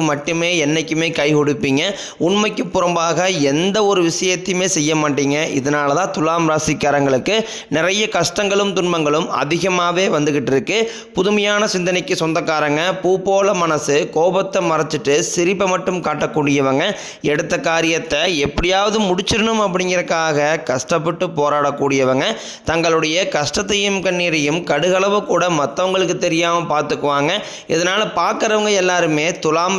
மட்டுமே என்றைக்குமே கை கொடுப்பீங்க. உண்மைக்கு புறம்பாக எந்த ஒரு விஷயத்தையுமே செய்ய மாட்டீங்க. இதனால தான் துலாம் ராசிக்காரங்களுக்கு நிறைய கஷ்டங்களும் துன்பங்களும் அதிகமாகவே வந்துக்கிட்டு இருக்கு. புதுமையான சிந்தனைக்கு சொந்தக்காரங்க பூ போல மனசு கோபத்தை மறைச்சிட்டு சிரிப்பை மட்டும் காட்டக்கூடியவங்க. எடுத்த காரியத்தை எப்படியாவது முடிச்சிடணும் அப்படிங்கிறக்காக கஷ்டப்பட்டு போராடக்கூடியவங்க. தங்களுடைய கஷ்டத்தையும் கண்ணீரையும் கடுகளவு கூட மற்றவங்களுக்கு தெரியாமல் பார்த்துக்குவாங்க. இதனால் பார்க்குறவங்க எல்லாருமே துலாம்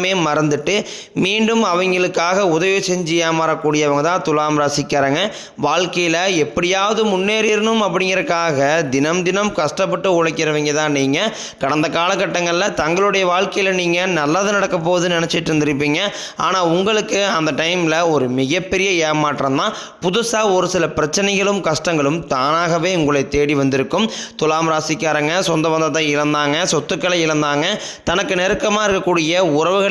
மறந்துட்டு மீண்டும் அவங்களுக்காக உதவி செஞ்சு ஏமாறக்கூடியவங்க தான் துலாம் ராசிக்காரங்க. வாழ்க்கையில் எப்படியாவது முன்னேறிடணும் அப்படிங்கிறக்காக தினம் தினம் கஷ்டப்பட்டு உழைக்கிறவங்க தான் நீங்கள் கடந்த காலகட்டங்களில் தங்களுடைய வாழ்க்கையில் நீங்கள் நல்லது நடக்க போகுதுன்னு நினச்சிட்டு இருந்திருப்பீங்க. ஆனால் உங்களுக்கு அந்த டைமில் ஒரு மிகப்பெரிய ஏமாற்றம் தான். புதுசாக ஒரு சில பிரச்சனைகளும் கஷ்டங்களும் தானாகவே உங்களை தேடி வந்திருக்கும். துலாம் ராசிக்காரங்க சொந்த பந்தத்தை இழந்தாங்க சொத்துக்களை இழந்தாங்க. தனக்கு நெருக்கமாக இருக்கக்கூடிய உறவுகள்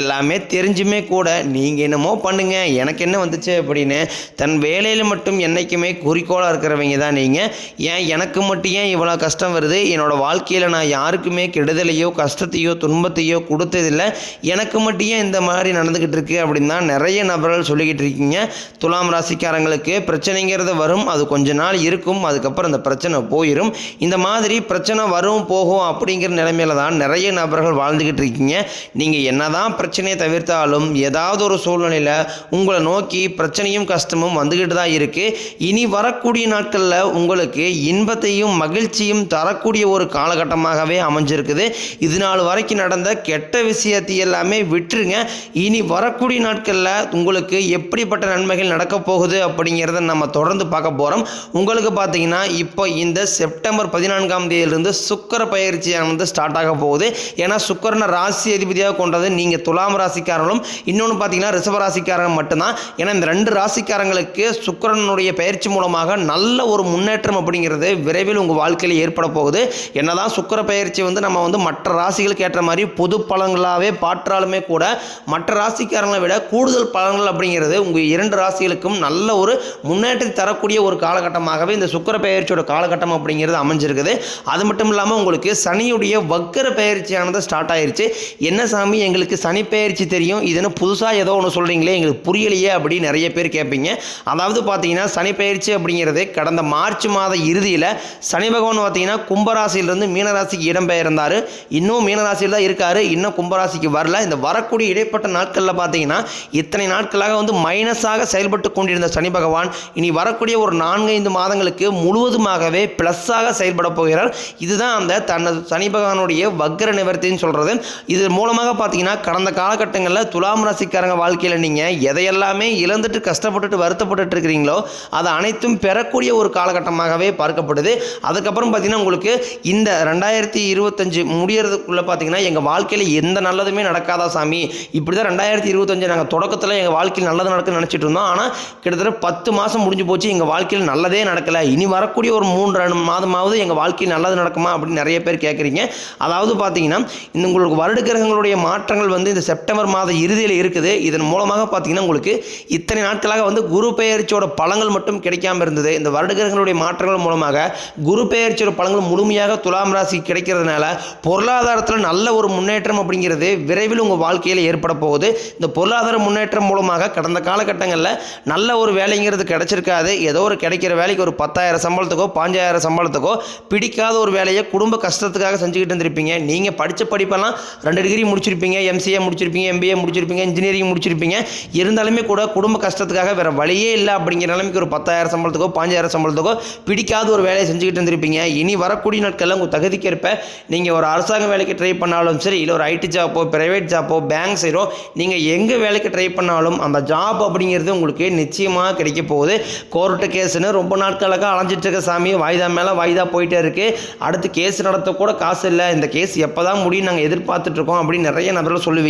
எல்லாமே தெரிஞ்சுமே கூட நீங்கள் என்னமோ பண்ணுங்க. எனக்கு என்ன வந்துச்சு அப்படின்னு தன் வேலையில் மட்டும் என்றைக்குமே குறிக்கோளாக இருக்கிறவங்க தான் நீங்கள் ஏன் எனக்கு மட்டும் ஏன் இவ்வளோ கஷ்டம் வருது? என்னோட வாழ்க்கையில் நான் யாருக்குமே கெடுதலையோ கஷ்டத்தையோ துன்பத்தையோ கொடுத்ததில்லை. எனக்கு மட்டும் ஏன் இந்த மாதிரி நடந்துக்கிட்டு இருக்கு அப்படின்னு தான் நிறைய நபர்கள் சொல்லிக்கிட்டு இருக்கீங்க. துலாம் ராசிக்காரங்களுக்கு பிரச்சனைங்கிறது வரும். அது கொஞ்ச நாள் இருக்கும். அதுக்கப்புறம் அந்த பிரச்சனை போயிடும் இந்த மாதிரி பிரச்சனை வரும் போகும் அப்படிங்கிற நிலைமையில தான் நிறைய நபர்கள் வாழ்ந்துக்கிட்டு இருக்கீங்க. நீங்கள் என்னதான் பிரச்சனையை தவிர்த்தாலும் ஏதாவது ஒரு சூழ்நிலையில் உங்களை நோக்கி பிரச்சனையும் கஷ்டமும் வந்துக்கிட்டு தான் இருக்குது இனி வரக்கூடிய நாட்களில் உங்களுக்கு இன்பத்தையும் மகிழ்ச்சியும் தரக்கூடிய ஒரு காலகட்டமாகவே அமைஞ்சிருக்குது. இது நாள் வரைக்கும் நடந்த கெட்ட விஷயத்தை எல்லாமே விட்டுருங்க. இனி வரக்கூடிய நாட்களில் உங்களுக்கு எப்படிப்பட்ட நன்மைகள் நடக்க போகுது அப்படிங்கிறத நம்ம தொடர்ந்து பார்க்க போகிறோம் உங்களுக்கு பார்த்தீங்கன்னா இப்போ இந்த செப்டம்பர் பதினான்காம் தேதியிலிருந்து சுக்கர பயிற்சியானது ஸ்டார்ட் ஆக போகுது. ஏன்னா சுக்கரனை ராசி அதிபதியாக கொண்டது நீங்கள் துலாம் ராசிக்காரங்களும் இன்னொன்று பார்த்தீங்கன்னா ரிஷப ராசிக்காரங்க மட்டும்தான். ஏன்னா இந்த ரெண்டு ராசிக்காரங்களுக்கு சுக்கரனுடைய பயிற்சி மூலமாக நல்ல ஒரு முன்னேற்றம் அப்படிங்கிறது விரைவில் உங்கள் வாழ்க்கையில் ஏற்பட போகுது. என்னதான் சுக்கர பயிற்சி வந்து நம்ம வந்து மற்ற ராசிகளுக்கு ஏற்ற மாதிரி பொது பலன்களாகவே பாற்றாலுமே கூட மற்ற ராசிக்காரங்களை விட கூடுதல் பலன்கள் அப்படிங்கிறது உங்கள் இரண்டு ராசிகளுக்கும் நல்ல ஒரு முன்னேற்றத்தை தரக்கூடிய ஒரு காலகட்டமாகவே இந்த சுக்கர பயிற்சியோட காலகட்டம் அப்படிங்கிறது அமைஞ்சிருக்குது. அது மட்டும் இல்லாமல் உங்களுக்கு சனியுடைய வக்கர பயிற்சியானது ஸ்டார்ட் ஆயிருச்சு. என்ன சாமி எங்களுக்கு சனி சனிப்பெயர்ச்சி தெரியும். இதுன்னு புதுசாக ஏதோ ஒன்று சொல்கிறீங்களே எங்களுக்கு புரியலையே அப்படின்னு நிறைய பேர் கேட்பீங்க. அதாவது பார்த்தீங்கன்னா சனிப்பெயர்ச்சி அப்படிங்கிறது கடந்த மார்ச் மாத இறுதியில் சனி பகவான் பார்த்தீங்கன்னா கும்பராசியிலிருந்து மீனராசிக்கு இடம்பெயர்ந்தார். இன்னும் மீனராசியில் தான் இருக்கார். இன்னும் கும்பராசிக்கு வரல. இந்த வரக்கூடிய இடைப்பட்ட நாட்களில் பார்த்தீங்கன்னா இத்தனை நாட்களாக வந்து மைனஸாக செயல்பட்டு கொண்டிருந்த சனி பகவான் இனி வரக்கூடிய ஒரு நான்கு ஐந்து மாதங்களுக்கு முழுவதுமாகவே ப்ளஸ்ஸாக செயல்பட போகிறார். இதுதான் அந்த தன்னது சனி பகவானுடைய வக்ர நிவர்த்தின்னு சொல்கிறது இது மூலமாக பார்த்தீங்கன்னா கடந்த காலகட்டங்களில் துலாம் ராசிக்காரங்க வாழ்க்கையில் நீங்கள் எதையெல்லாமே இழந்துட்டு கஷ்டப்பட்டுட்டு வருத்தப்பட்டுட்டு இருக்கிறீங்களோ அதை அனைத்தும் பெறக்கூடிய ஒரு காலகட்டமாகவே பார்க்கப்படுது. அதுக்கப்புறம் பார்த்தீங்கன்னா உங்களுக்கு இந்த ரெண்டாயிரத்தி இருபத்தஞ்சு முடியறதுக்குள்ளே பார்த்தீங்கன்னா எங்கள் வாழ்க்கையில் எந்த நல்லதுமே நடக்காதா சாமி? இப்படி தான் ரெண்டாயிரத்தி இருபத்தஞ்சு நாங்கள் தொடக்கத்தில் எங்கள் வாழ்க்கையில் நல்லது நடக்குன்னு நினச்சிட்டு இருந்தோம். ஆனால் கிட்டத்தட்ட பத்து மாதம் முடிஞ்சு போச்சு எங்கள் வாழ்க்கையில் நல்லதே நடக்கலை. இனி வரக்கூடிய ஒரு மூன்று மாதமாவது எங்கள் வாழ்க்கையில் நல்லது நடக்குமா அப்படின்னு நிறைய பேர் கேட்குறீங்க அதாவது பார்த்தீங்கன்னா இந்த உங்களுக்கு வருட கிரகங்களுடைய மாற்றங்கள் வந்து வந்து இந்த செப்டம்பர் மாத இறுதியில் இருக்குது. இதன் மூலமாக பார்த்தீங்கன்னா உங்களுக்கு இத்தனை நாட்களாக வந்து குரு பெயர்ச்சியோட பலங்கள் மட்டும் கிடைக்காம இருந்தது. இந்த வருடகிரகங்களுடைய மாற்றங்கள் மூலமாக குரு பெயர்ச்சியோட பலங்கள் முழுமையாக துலாம் ராசி கிடைக்கிறதுனால பொருளாதாரத்தில் நல்ல ஒரு முன்னேற்றம் அப்படிங்கிறது விரைவில் உங்கள் வாழ்க்கையில் ஏற்பட போகுது. இந்த பொருளாதார முன்னேற்றம் மூலமாக கடந்த காலகட்டங்களில் நல்ல ஒரு வேலைங்கிறது கிடைச்சிருக்காது. ஏதோ ஒரு கிடைக்கிற வேலைக்கு ஒரு பத்தாயிரம் சம்பளத்துக்கோ பாஞ்சாயிரம் சம்பளத்துக்கோ பிடிக்காத ஒரு வேலையை குடும்ப கஷ்டத்துக்காக செஞ்சுக்கிட்டு இருந்திருப்பீங்க. நீங்கள் படித்த படிப்பெல்லாம் ரெண்டு டிகிரி முடிச்சிருப்பீங்க. எம்சிஏ முடிச்சிருப்பீங்க எம்பிஏ முடிச்சிருப்பீங்க இன்ஜினியரிங் முடிச்சிருப்பீங்க. இருந்தாலுமே கூட குடும்ப கஷ்டத்துக்காக வேறு வழியே இல்லை அப்படிங்கிற நிலைமைக்கு ஒரு பத்தாயிரம் சம்பளத்துக்கோ பாஞ்சாயிரம் சம்பளத்துக்கோ பிடிக்காத ஒரு வேலையை செஞ்சுக்கிட்டு இருந்திருப்பீங்க. இனி வரக்கூடிய நாட்களில் உங்கள் தகுதிக்கேற்ப நீங்கள் ஒரு அரசாங்க வேலைக்கு ட்ரை பண்ணாலும் சரி இல்லை ஒரு ஐடி ஜாப்போ ப்ரைவேட் ஜாப்போ பேங்க் சைடோ நீங்கள் எங்கே வேலைக்கு ட்ரை பண்ணாலும் அந்த ஜாப் அப்படிங்கிறது உங்களுக்கு நிச்சயமாக கிடைக்க போகுது. கோர்ட்டு கேஸுன்னு ரொம்ப நாட்களாக அலைஞ்சிட்டு இருக்க சாமி வாய்தா மேலே வாய்தா போயிட்டே இருக்குது அடுத்து கேஸ் நடத்த கூட காசு இல்லை. இந்த கேஸ் எப்போ தான் முடியும் நாங்கள் எதிர்பார்த்துட்ருக்கோம் அப்படின்னு நிறைய நபர்கள் சொல்லுவீங்க.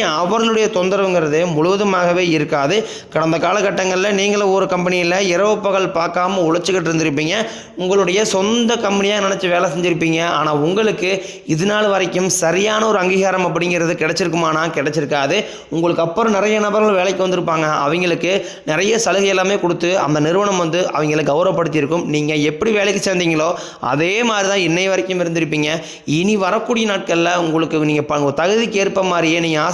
அவர்களுடைய தொந்தரவுங்கிறது முழுவதுமாகவே இருக்காது. கடந்த காலகட்டங்களில் நீங்களும் ஒரு கம்பெனியில் இரவு பகல் பார்க்காம உழைச்சிக்கிட்டு இருந்திருப்பீங்க. உங்களுடைய சொந்த கம்பெனியாக நினச்சி வேலை செஞ்சுருப்பீங்க. ஆனால் உங்களுக்கு இது நாள் வரைக்கும் சரியான ஒரு அங்கீகாரம் அப்படிங்கிறது கிடச்சிருக்குமானா? கிடைச்சிருக்காது. உங்களுக்கு அப்புறம் நிறைய நபர்கள் வேலைக்கு வந்திருப்பாங்க. அவங்களுக்கு நிறைய சலுகை எல்லாமே கொடுத்து அந்த நிறுவனம் வந்து அவங்களை கௌரவப்படுத்தியிருக்கும். நீங்கள் எப்படி வேலைக்கு சேர்ந்தீங்களோ அதே மாதிரி தான் இன்னை வரைக்கும் இருந்திருப்பீங்க. இனி வரக்கூடிய நாட்களில் உங்களுக்கு நீங்கள் தகுதிக்கு ஏற்ப மாதிரியே நீங்கள்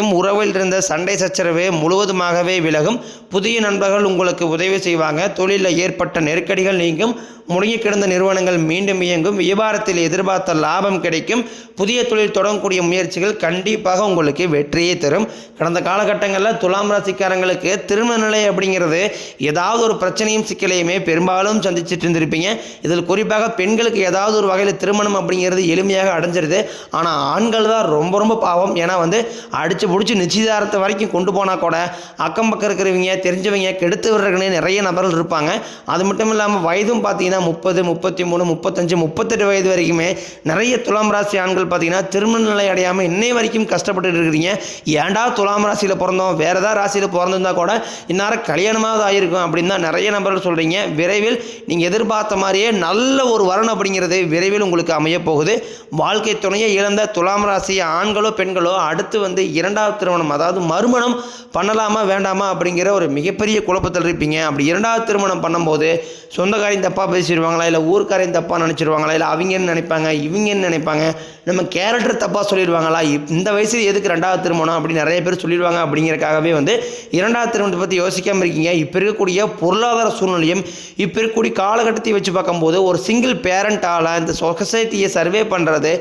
உறவில் இருந்த சண்டை சச்சரவு முழுவதுமாகவே விலகும். புதிய நண்பர்கள் உங்களுக்கு உதவி செய்வாங்க. தொழிலில் ஏற்பட்ட நெருக்கடிகள் நீங்கும். முடங்கி கிடந்த நிறுவனங்கள் மீண்டும் இயங்கும். வியாபாரத்தில் எதிர்பார்த்த லாபம் கிடைக்கும். புதிய தொழில் தொடங்கக்கூடிய முயற்சிகள் கண்டிப்பாக உங்களுக்கு வெற்றியை தரும். கடந்த காலகட்டங்களில் துலாம் ராசிக்காரங்களுக்கு திருமண நிலை அப்படிங்கிறது ஏதாவது ஒரு பிரச்சனையும் சிக்கலையுமே பெரும்பாலும் சந்திச்சுட்டு இருந்திருப்பீங்க. இதில் குறிப்பாக பெண்களுக்கு ஏதாவது ஒரு வகையில் திருமணம் அப்படிங்கிறது எளிமையாக அடைஞ்சிருது. ஆனால் ஆண்கள் தான் ரொம்ப ரொம்ப பாவம். ஏன்னா வந்து அடித்து பிடிச்சி நிச்சயதாரத்தை வரைக்கும் கொண்டு போனால் கூட அக்கம் பக்கம் இருக்கிறவங்க தெரிஞ்சவங்க கெடுத்து விடுறதுக்குன்னு நிறைய நபர்கள் இருப்பாங்க. அது மட்டும் இல்லாமல் வயதும் பார்த்தீங்கன்னா முப்பது முப்பத்தி மூணு முப்பத்தஞ்சு முப்பத்தெட்டு வயது வரைக்குமே நிறைய துலாம் ராசி ஆண்கள் பார்த்தீங்கன்னா திருமண நிலை அடையாமல் இன்னை வரைக்கும் கஷ்டப்பட்டு இருக்கிறீங்க. ஏன்டா துலாம் ராசியில் பிறந்தோம்? வேறு ஏதாவது ராசியில் பிறந்திருந்தா கூட இந்நேரம் கல்யாணமாவது ஆகிருக்கும் அப்படின்னு தான் நிறைய நபர்கள் சொல்கிறீங்க விரைவில் நீங்கள் எதிர்பார்த்த மாதிரியே நல்ல ஒரு வரணும் அப்படிங்கிறது விரைவில் உங்களுக்கு அமைய போகுது. வாழ்க்கை துணையை இழந்த துலாம் ராசி ஆண்களோ பெண்களோ அடுத்து வந்து இரண்டாவது திருமணம் அதாவது மறுமணம் பண்ணலாமா வேண்டாமா அப்படிங்கிற ஒரு மிகப்பெரிய குழப்பத்தில் இருப்பீங்க. அப்படி இரண்டாவது திருமணம் பண்ணும்போது சொந்தக்காரின் தப்பாக பேசிடுவாங்களா இல்லை ஊர்க்காரையும் தப்பாக நினச்சிடுவாங்களா இல்லை அவங்க என்ன நினைப்பாங்க? இவங்க என்ன நினைப்பாங்க? நம்ம கேரக்டர் தப்பாக சொல்லிடுவாங்களா இந்த வயசில் எதுக்கு ரெண்டாவது திருமணம்? அப்படி நிறைய பேர் சொல்லிடுவாங்க அப்படிங்கிறக்காகவே வந்து இரண்டாவது திருமணத்தை பற்றி யோசிக்காமல் இருக்கீங்க. இப்போ இருக்கக்கூடிய பொருளாதார சூழ்நிலையும் இப்போ இருக்கக்கூடிய காலகட்டத்தை வச்சு பார்க்கும்போது ஒரு சிங்கிள் பேரண்ட்டால் இந்த சொசைட்டியை சர்வே பண்ணுறது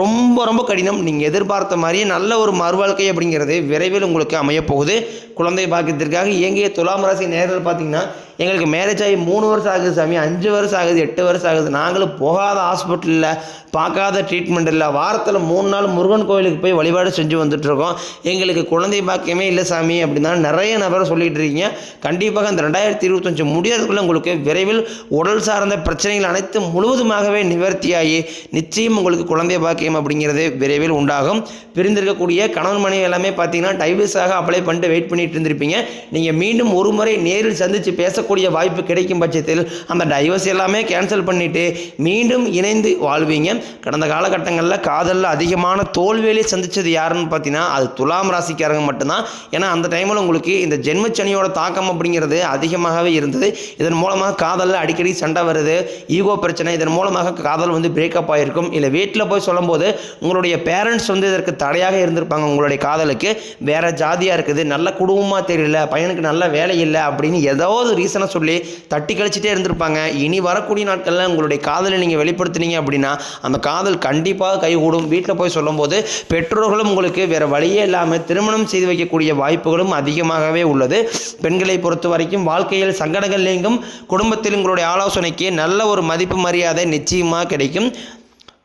ரொம்ப ரொம்ப கடினம். நீங்கள் எதிர்பார்த்த மாதிரியே நல்ல ஒரு மறுவாழ்க்கை அப்படிங்கிறது விரைவில் உங்களுக்கு அமையப்போகுது. குழந்தை பாக்கியத்திற்காக இயங்கிய துலாம் ராசி நேரில் பார்த்தீங்கன்னா எங்களுக்கு மேரேஜ் ஆகி மூணு வருஷம் ஆகுது சாமி. அஞ்சு வருஷம் ஆகுது எட்டு வருஷம் ஆகுது நாங்களும் போகாத ஹாஸ்பிட்டலில் பார்க்காத ட்ரீட்மெண்ட் இல்லை. வாரத்தில் மூணு நாள் முருகன் கோயிலுக்கு போய் வழிபாடு செஞ்சு வந்துட்டுருக்கோம். எங்களுக்கு குழந்தை பாக்கியமே இல்லை சாமி அப்படின்னா நிறைய நபரை சொல்லிட்டு இருக்கீங்க. கண்டிப்பாக இந்த ரெண்டாயிரத்தி இருபத்தஞ்சு முடியறதுக்குள்ள உங்களுக்கு விரைவில் உடல் சார்ந்த பிரச்சனைகள் அனைத்தும் முழுவதுமாகவே நிவர்த்தியாகி நிச்சயம் உங்களுக்கு குழந்தை பாக்கியம் அப்படிங்கிறது விரைவில் உண்டாகும். பிரிந்திருக்கக்கூடிய கணவன் மனைவி எல்லாமே பார்த்தீங்கன்னா டைவர்ஸாக அப்ளை பண்ணிட்டு வெயிட் பண்ணிட்டு இருந்திருப்பீங்க. நீங்கள் மீண்டும் ஒரு முறை நேரில் சந்தித்து பேசக்கூடிய வாய்ப்பு கிடைக்கும் பட்சத்தில் அந்த டைவர்ஸ் எல்லாம் எல்லாமே கேன்சல் பண்ணிவிட்டு மீண்டும் இணைந்து வாழ்வீங்க. கடந்த காலகட்டங்களில் காதலில் அதிகமான தோல்வியிலே சந்தித்தது யாருன்னு பார்த்தீங்கன்னா அது துலாம் ராசிக்காரங்க மட்டும்தான். ஏன்னா அந்த டைமில் உங்களுக்கு இந்த ஜென்மச்சனியோட தாக்கம் அப்படிங்கிறது அதிகமாகவே இருந்தது. இதன் மூலமாக காதலில் அடிக்கடி சண்டை வருது ஈகோ பிரச்சனை இதன் மூலமாக காதல் வந்து பிரேக்கப் ஆகிருக்கும் இல்லை வீட்டில் போய் சொல்லும்போது உங்களுடைய பேரண்ட்ஸ் வந்து இதற்கு தடையாக இருந்திருப்பாங்க உங்களுடைய காதலுக்கு. வேற ஜாதியாக இருக்குது நல்ல குடும்பமாக தெரியல பையனுக்கு நல்ல வேலை இல்லை அப்படின்னு ஏதாவது ரீசனை சொல்லி தட்டி கழிச்சிட்டே இருந்திருப்பாங்க. இனி வரக்கூடிய நாட்களில் உங்களுடைய காதலை நீங்கள் வெளிப்படுத்துனீங்க அப்படின்னா அந்த காதல் கண்டிப்பாக கைகூடும். வீட்டில் போய் சொல்லும்போது பெற்றோர்களும் உங்களுக்கு வேறு வழியே இல்லாமல் திருமணம் செய்து வைக்கக்கூடிய வாய்ப்புகளும் அதிகமாகவே உள்ளது. பெண்களை பொறுத்த வரைக்கும் வாழ்க்கையில் சங்கடங்கள் நீங்கும். குடும்பத்தில் உங்களுடைய ஆலோசனைக்கு நல்ல ஒரு மதிப்பு மரியாதை நிச்சயமாக கிடைக்கும்.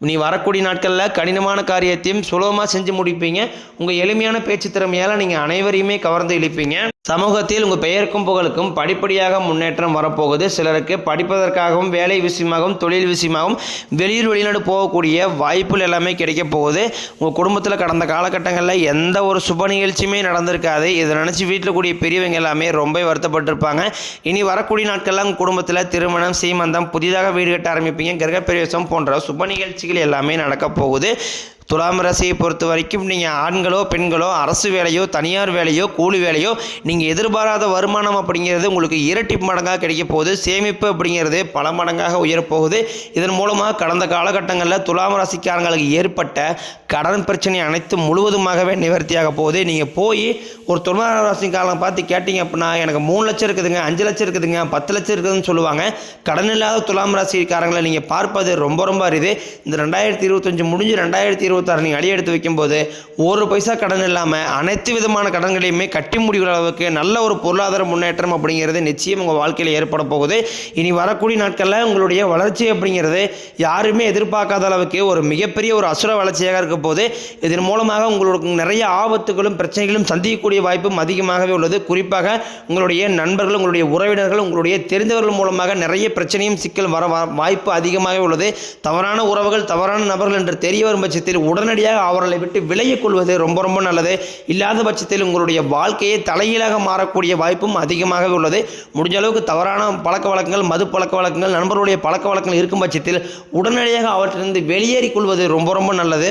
நீ வரக்கூடிய நாட்களில் கடினமான காரியத்தையும் சுலபமாக செஞ்சு முடிப்பீங்க. உங்கள் எளிமையான பேச்சு திறமையால் நீங்கள் அனைவரையுமே கவர்ந்து இழிப்பீங்க. சமூகத்தில் உங்கள் பெயருக்கும் புகழுக்கும் படிப்படியாக முன்னேற்றம் வரப்போகுது. சிலருக்கு படிப்பதற்காகவும் வேலை விஷயமாகவும் தொழில் விஷயமாகவும் வெளியூர் வெளிநாடு போகக்கூடிய வாய்ப்புகள் எல்லாமே கிடைக்க போகுது. உங்கள் குடும்பத்தில் கடந்த காலகட்டங்களில் எந்த ஒரு சுப நிகழ்ச்சியுமே நடந்திருக்காது. இதை நினச்சி வீட்டில் கூடிய பெரியவங்க எல்லாமே ரொம்ப வருத்தப்பட்டிருப்பாங்க. இனி வரக்கூடிய நாட்கள்லாம் உங்கள் குடும்பத்தில் திருமணம் சீமந்தம் புதிதாக வீடு கட்ட ஆரம்பிப்பீங்க. கிரகப்பிரவேசம் போன்ற சுப நிகழ்ச்சிகள் எல்லாமே நடக்க போகுது. துலாம் ராசியை பொறுத்த வரைக்கும் நீங்கள் ஆண்களோ பெண்களோ அரசு வேலையோ தனியார் வேலையோ கூலி வேலையோ நீங்கள் எதிர்பாராத வருமானம் அப்படிங்கிறது உங்களுக்கு இரட்டி மடங்காக கிடைக்க போகுது. சேமிப்பு அப்படிங்கிறது பல மடங்காக உயரப்போகுது. இதன் மூலமாக கடந்த காலகட்டங்களில் துலாம் ராசிக்காரங்களுக்கு ஏற்பட்ட கடன் பிரச்சனை அனைத்து முழுவதுமாகவே நிவர்த்தியாக போகுது. நீங்கள் போய் ஒரு துலாம் ராசிக்காரங்களை பார்த்து கேட்டீங்க அப்படின்னா எனக்கு மூணு லட்சம் இருக்குதுங்க அஞ்சு லட்சம் இருக்குதுங்க பத்து லட்சம் இருக்குதுன்னு சொல்லுவாங்க. கடன் இல்லாத துலாம் ராசிக்காரங்களை நீங்கள் பார்ப்பது ரொம்ப ரொம்ப அரிது. இந்த ரெண்டாயிரத்தி இருபத்தஞ்சு முடிஞ்சு ரெண்டாயிரத்தி இருபது இருபத்தாறு நீங்கள் அடி எடுத்து வைக்கும்போது ஒரு பைசா கடன் இல்லாமல் அனைத்து விதமான கடன்களையுமே கட்டி முடிகிற அளவுக்கு நல்ல ஒரு பொருளாதார முன்னேற்றம் அப்படிங்கிறது நிச்சயம் உங்கள் வாழ்க்கையில் ஏற்பட போகுது. இனி வரக்கூடிய நாட்களில் உங்களுடைய வளர்ச்சி அப்படிங்கிறது யாருமே எதிர்பார்க்காத அளவுக்கு ஒரு மிகப்பெரிய ஒரு அசுர வளர்ச்சியாக இருக்க போது இதன் மூலமாக உங்களுக்கு நிறைய ஆபத்துகளும் பிரச்சனைகளும் சந்திக்கக்கூடிய வாய்ப்பும் அதிகமாகவே உள்ளது. குறிப்பாக உங்களுடைய நண்பர்கள் உங்களுடைய உறவினர்கள் உங்களுடைய தெரிந்தவர்கள் மூலமாக நிறைய பிரச்சனையும் சிக்கல் வர வாய்ப்பு அதிகமாகவே உள்ளது. தவறான உறவுகள் தவறான நபர்கள் என்று தெரிய வரும் பட்சத்தில் உடனடியாக அவர்களை விட்டு விலகிக் கொள்வது ரொம்ப ரொம்ப நல்லது. இல்லாத பட்சத்தில் உங்களுடைய வாழ்க்கையை தலையீழாக மாறக்கூடிய வாய்ப்பும் அதிகமாகவே உள்ளது. முடிஞ்ச அளவுக்கு தவறான பழக்க வழக்கங்கள் மது பழக்க வழக்கங்கள் நண்பர்களுடைய பழக்க வழக்கங்கள் இருக்கும் பட்சத்தில் உடனடியாக அவற்றிலிருந்து வெளியேறிக் கொள்வது ரொம்ப ரொம்ப நல்லது.